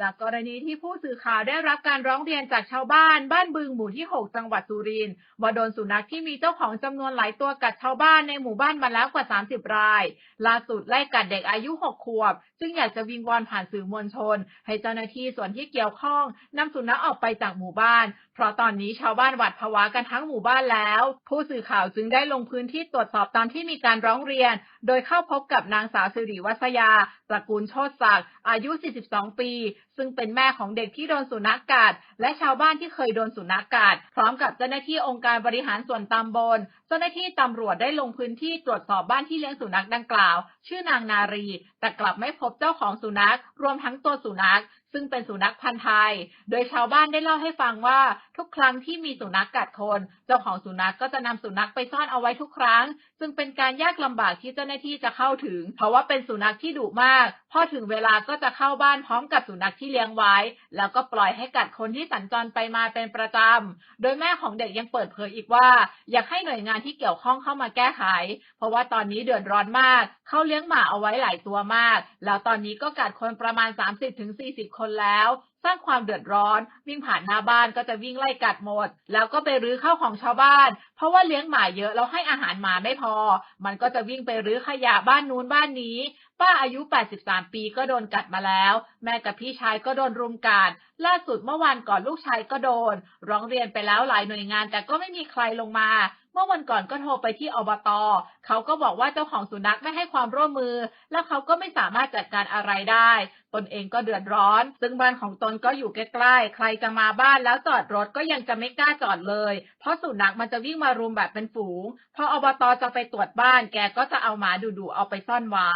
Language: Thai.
จากกรณีที่ผู้สื่อข่าวได้รับการร้องเรียนจากชาวบ้าน บ้านบึงหมู่ที่ 6 จังหวัดสุรินทร์ว่าโดนสุนัขที่มีเจ้าของจำนวนหลายตัวกัดชาวบ้านในหมู่บ้านมาแล้วกว่า 30 ราย ล่าสุดไล่กัดเด็กอายุ 6 ขวบ ซึ่งอยากจะวิงวอนผ่านสื่อมวลชน ให้เจ้าหน้าที่ส่วนที่เกี่ยวข้องนำสุนัขออกไปจากหมู่บ้าน เพราะตอนนี้ชาวบ้านหวาดผวากันทั้งหมู่บ้านแล้ว ผู้สื่อข่าวจึงได้ลงพื้นที่ตรวจสอบตามที่มีการร้องเรียน โดยเข้าพบกับนางสาวสิริวัฒยาตระกูลโชติศักดิ์อายุ 42 ปี ซึ่งเป็นแม่ของเด็กที่โดนสุนัขกัด และชาวบ้านที่เคยโดนสุนัขกัด พร้อมกับเจ้าหน้าที่องค์การบริหารส่วนตำบล เจ้าหน้าที่ตำรวจได้ลงพื้นที่ตรวจสอบบ้านที่เลี้ยงสุนัขดังกล่าว ชื่อนางนารี แต่กลับไม่พบเจ้าของสุนัข รวมทั้งตัวสุนัขซึ่งเป็นสุนัขพันธุ์ไทย โดยชาวบ้านได้เล่าให้ฟังว่าทุกครั้งที่มีสุนัขกัดคน เจ้าของสุนัขก็จะนำสุนัขไปซ่อนเอาไว้ทุกครั้งซึ่งเป็นการยากลำบากที่เจ้าหน้าที่จะเข้าถึง เพราะว่าเป็นสุนัขที่ดุมาก พอถึงเวลาก็จะเข้าบ้านพร้อมกับสุนัขที่เลี้ยงไว้ แล้วก็ปล่อยให้กัดคนที่สัญจรไปมาเป็นประจำ โดยแม่ของเด็กยังเปิดเผยอีกว่า อยากให้หน่วยงานที่เกี่ยวข้องเข้ามาแก้ไข เพราะว่าตอนนี้เดือดร้อนมาก เขาเลี้ยงหมาเอาไว้หลายตัวมาก แล้วตอนนี้ก็กัดคนประมาณ 30-40 คนแล้ว สร้างความเดือดร้อน วิ่งผ่านหน้าบ้านก็จะวิ่งไล่กัดหมด แล้วก็ไปรื้อข้าวของชาวบ้าน เพราะว่าเลี้ยงหมาเยอะแล้วให้อาหารหมาไม่พอ มันก็จะวิ่งไปรื้อขยะบ้านนู้นบ้านนี้ ป้าอายุ 83 ปีก็โดนกัดมาแล้ว แม่กับพี่ชายก็โดนรุมกัด ล่าสุดเมื่อวานก่อนลูกชายก็โดน ร้องเรียนไปแล้วหลายหน่วยงานแต่ก็ไม่มีใครลงมาเมื่อวันก่อนก็โทรไปที่อบต เขาก็บอกว่าเจ้าของสุนัขไม่ให้ความร่วมมือ และเขาก็ไม่สามารถจัดการอะไรได้ ตนเองก็เดือดร้อน ซึ่งบ้านของตนก็อยู่ใกล้ๆ ใครจะมาบ้านแล้วจอดรถก็ยังจะไม่กล้าจอดเลย เพราะสุนัขมันจะวิ่งมารุมแบบเป็นฝูง พออบตจะไปตรวจบ้านแกก็จะเอาหมาดุๆเอาไปซ่อนไว้